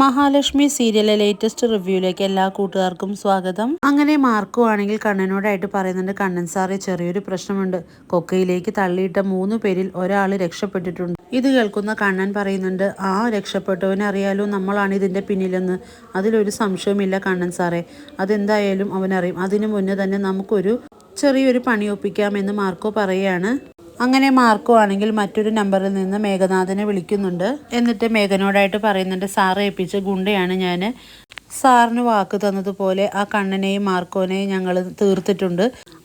മഹാലക്ഷ്മി സീരിയലിലെ ലേറ്റസ്റ്റ് റിവ്യൂയിലേക്ക് എല്ലാ കൂട്ടുകാർക്കും സ്വാഗതം. അങ്ങനെ മാർക്കു ആണെങ്കിൽ കണ്ണനോടായിട്ട് പറയുന്നുണ്ട് കണ്ണൻ സാറെ ചെറിയൊരു പ്രശ്നമുണ്ട്. കൊക്കയിലേക്ക് തള്ളിയിട്ട മൂന്ന് പേരിൽ ഒരാൾ രക്ഷപ്പെട്ടിട്ടുണ്ട്. ഇത് കേൾക്കുന്ന കണ്ണൻ പറയുന്നുണ്ട് ആ രക്ഷപ്പെട്ടവനെ അറിയാലോ നമ്മളാണ് ഇതിന്റെ പിന്നിലെന്ന്. അതിലൊരു സംശയവുമില്ല കണ്ണൻ സാറേ. അതെന്തായാലും അവനറിയും. അതിനു മുന്നേ തന്നെ നമുക്കൊരു ചെറിയൊരു പണി ഒപ്പിക്കാമെന്ന് മാർക്കോ പറയുകയാണ് അങ്ങനെ മാർക്കോ ആണെങ്കിൽ മറ്റൊരു നമ്പറിൽ നിന്ന് മേഘനാഥനെ വിളിക്കുന്നുണ്ട്. എന്നിട്ട് മേഘനോടായിട്ട് പറയുന്നുണ്ട് സാറ് ഏൽപ്പിച്ച ഗുണ്ടയാണ് ഞാൻ സാറിന് വാക്ക് തന്നതുപോലെ ആ കണ്ണനെയും മാർക്കോനെയും ഞങ്ങൾ തീർത്തിട്ടുണ്ട്.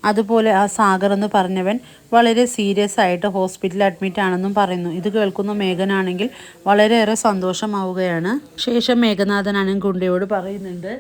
അതുപോലെ ആ സാഗർ എന്ന് പറഞ്ഞവൻ വളരെ സീരിയസ് ആയിട്ട് ഹോസ്പിറ്റലിൽ അഡ്മിറ്റ് ആണെന്നും പറയുന്നു. ഇത് കേൾക്കുന്ന മേഘനാണെങ്കിൽ വളരെയേറെ സന്തോഷമാവുകയാണ്. ശേഷം മേഘനാഥനാണെങ്കിൽ ഗുണ്ടയോട് പറയുന്നുണ്ട്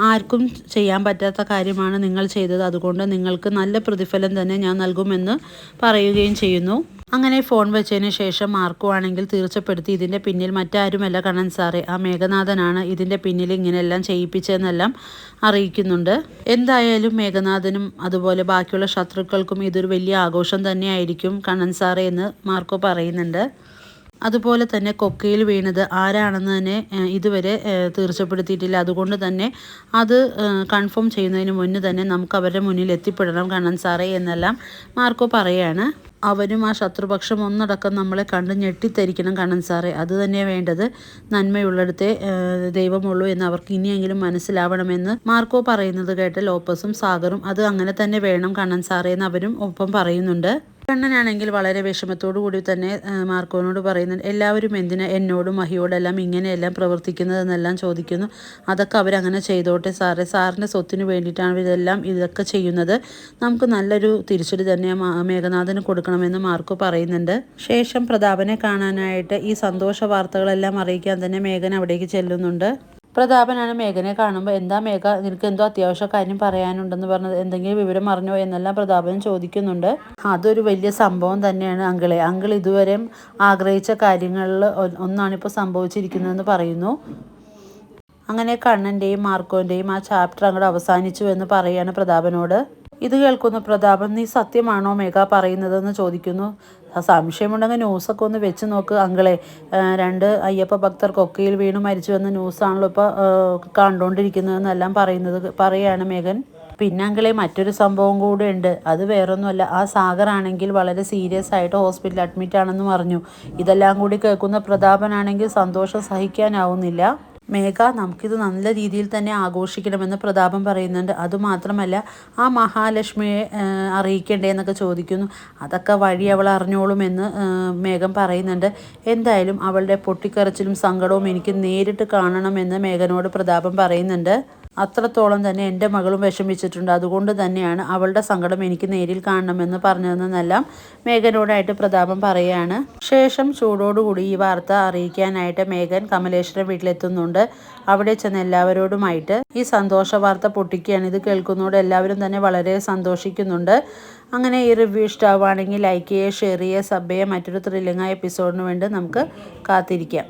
ആർക്കും ചെയ്യാൻ പറ്റാത്ത കാര്യമാണ് നിങ്ങൾ ചെയ്തത്. അതുകൊണ്ട് നിങ്ങൾക്ക് നല്ല പ്രതിഫലം തന്നെ ഞാൻ നൽകുമെന്ന് പറയുകയും ചെയ്യുന്നു. അങ്ങനെ ഫോൺ വെച്ചതിന് ശേഷം ആർക്കുവാണെങ്കിൽ തീർച്ചപ്പെടുത്തി ഇതിന്റെ പിന്നിൽ മറ്റാരുമല്ല കണ്ണൻ സാറേ. ആ മേഘനാഥനാണ് ഇതിന്റെ പിന്നിൽ ഇങ്ങനെയെല്ലാം ചെയ്യിപ്പിച്ചതെന്നെല്ലാം അറിയിക്കുന്നുണ്ട്. എന്തായാലും മേഘനാഥനും അതുപോലെ ബാക്കിയുള്ള ശത്രുക്കൾക്കും ഇതൊരു വലിയ ആഘോഷം തന്നെയായിരിക്കും കണ്ണൻ സാറേ എന്ന് മാർക്കോ പറയുന്നുണ്ട്. അതുപോലെ തന്നെ കൊക്കയിൽ വീണത് ആരാണെന്ന് തന്നെ ഇതുവരെ തീർച്ചപ്പെടുത്തിയിട്ടില്ല. അതുകൊണ്ട് തന്നെ അത് കൺഫേം ചെയ്യുന്നതിന് മുന്നേ തന്നെ നമുക്ക് അവരുടെ മുന്നിൽ എത്തിപ്പെടണം കണ്ണൻ സാറേ എന്നെല്ലാം മാർക്കോ പറയാണ്. അവനും ആ ശത്രുപക്ഷം ഒന്നടക്കം നമ്മളെ കണ്ട് ഞെട്ടിത്തരിക്കണം കണ്ണൻ സാറേ. അത് തന്നെ വേണ്ടത്. നന്മയുള്ളിടത്തെ ദൈവമുള്ളൂ എന്ന് അവർക്ക് ഇനിയെങ്കിലും മനസ്സിലാവണമെന്ന് മാർക്കോ പറയുന്നത് കേട്ട് ലോപ്പസും സാഗറും അത് അങ്ങനെ തന്നെ വേണം കണ്ണൻ സാറേ എന്ന് അവരും ഒപ്പം പറയുന്നുണ്ട്. കണ്ണനാണെങ്കിൽ വളരെ വിഷമത്തോടു കൂടി തന്നെ മാർക്കോനോട് പറയുന്നുണ്ട് എല്ലാവരും എന്തിനാ എന്നോടും മഹിയോടെല്ലാം ഇങ്ങനെയെല്ലാം പ്രവർത്തിക്കുന്നതെന്നെല്ലാം ചോദിക്കുന്നു. അതൊക്കെ അവരങ്ങനെ ചെയ്തോട്ടെ സാറേ. സാറിന്റെ സ്വത്തിന് വേണ്ടിയിട്ടാണ് ഇതെല്ലാം ഇതൊക്കെ ചെയ്യുന്നത്. നമുക്ക് നല്ലൊരു തിരിച്ചടി തന്നെ മേഘനാഥന് കൊടുക്കണമെന്ന് മാർക്കോ പറയുന്നുണ്ട്. ശേഷം പ്രതാപനെ കാണാനായിട്ട് ഈ സന്തോഷ വാർത്തകളെല്ലാം അറിയിക്കാൻ തന്നെ മേഘൻ അവിടേക്ക് ചെല്ലുന്നുണ്ട്. പ്രതാപനാണ് മേഘനെ കാണുമ്പോൾ എന്താ മേഘ നിനക്ക് എന്തോ അത്യാവശ്യ കാര്യം പറയാനുണ്ടെന്ന് പറഞ്ഞത് എന്തെങ്കിലും വിവരം അറിഞ്ഞോ എന്നെല്ലാം പ്രതാപൻ ചോദിക്കുന്നുണ്ട്. അതൊരു വലിയ സംഭവം തന്നെയാണ് അങ്കിളെ. അങ്കിൾ ഇതുവരെ ആഗ്രഹിച്ച കാര്യങ്ങളിൽ ഒന്നാണിപ്പോൾ സംഭവിച്ചിരിക്കുന്നതെന്ന് പറയുന്നു. അങ്ങനെ കണ്ണന്റെയും മാർക്കോന്റെയും ആ ചാപ്റ്റർ അങ്ങോട്ട് അവസാനിച്ചു എന്ന് പറയുകയാണ് പ്രതാപനോട്. ഇത് കേൾക്കുന്നു പ്രതാപൻ നീ സത്യമാണോ മേഘ പറയുന്നതെന്ന് ചോദിക്കുന്നു? സംശയമുണ്ടെങ്കിൽ ന്യൂസൊക്കെ ഒന്ന് വെച്ച് നോക്ക് അങ്കളെ. രണ്ട് അയ്യപ്പ ഭക്തർ കൊക്കയിൽ വീണ് മരിച്ചു എന്ന ന്യൂസാണല്ലോ ഇപ്പോൾ കണ്ടുകൊണ്ടിരിക്കുന്നതെന്നെല്ലാം പറയുന്നത് പറയുകയാണ് മേഘൻ. പിന്നെ അങ്കളെ മറ്റൊരു സംഭവം കൂടെ ഉണ്ട്. അത് വേറൊന്നുമല്ല. ആ സാഗർ ആണെങ്കിൽ വളരെ സീരിയസ് ആയിട്ട് ഹോസ്പിറ്റലിൽ അഡ്മിറ്റ് ആണെന്ന് പറഞ്ഞു ഇതെല്ലാം കൂടി കേൾക്കുന്ന പ്രതാപനാണെങ്കിൽ സന്തോഷം സഹിക്കാനാവുന്നില്ല. മേഘ നമുക്കിത് നല്ല രീതിയിൽ തന്നെ ആഘോഷിക്കണമെന്ന് പ്രതാപം പറയുന്നുണ്ട്. അതുമാത്രമല്ല ആ മഹാലക്ഷ്മിയെ അറിയിക്കണ്ടേ എന്നൊക്കെ ചോദിക്കുന്നു. അതൊക്കെ വഴി അവൾ അറിഞ്ഞോളുമെന്ന് മേഘം പറയുന്നുണ്ട്. എന്തായാലും അവളുടെ പൊട്ടിക്കരച്ചിലും സങ്കടവും എനിക്ക് നേരിട്ട് കാണണമെന്ന് മേഘനോട് പ്രതാപം പറയുന്നുണ്ട്. അത്രത്തോളം തന്നെ എന്റെ മകളും വിഷമിച്ചിട്ടുണ്ട്. അതുകൊണ്ട് തന്നെയാണ് അവളുടെ സങ്കടം എനിക്ക് നേരിൽ കാണണമെന്ന് പറഞ്ഞതെന്നെല്ലാം മേഘനോടായിട്ട് പ്രതാപം പറയുകയാണ്. ശേഷം ചൂടോടുകൂടി ഈ വാർത്ത അറിയിക്കാനായിട്ട് മേഘൻ കമലേശ്വരം വീട്ടിലെത്തുന്നുണ്ട്. അവിടെ ചെന്ന് എല്ലാവരോടുമായിട്ട് ഈ സന്തോഷ വാർത്ത പൊട്ടിക്കുകയാണ്. ഇത് കേൾക്കുന്നതോടെ എല്ലാവരും തന്നെ വളരെ സന്തോഷിക്കുന്നുണ്ട്. അങ്ങനെ ഈ റിവ്യൂ ഇഷ്ടമാവുകയാണെങ്കിൽ ലൈക്ക് ചെയ്യുക ഷെയർ ചെയ്യുക സബ് ചെയ്യുക മറ്റൊരു ത്രില്ലിംഗ് എപ്പിസോഡിന് വേണ്ടി നമുക്ക് കാത്തിരിക്കാം.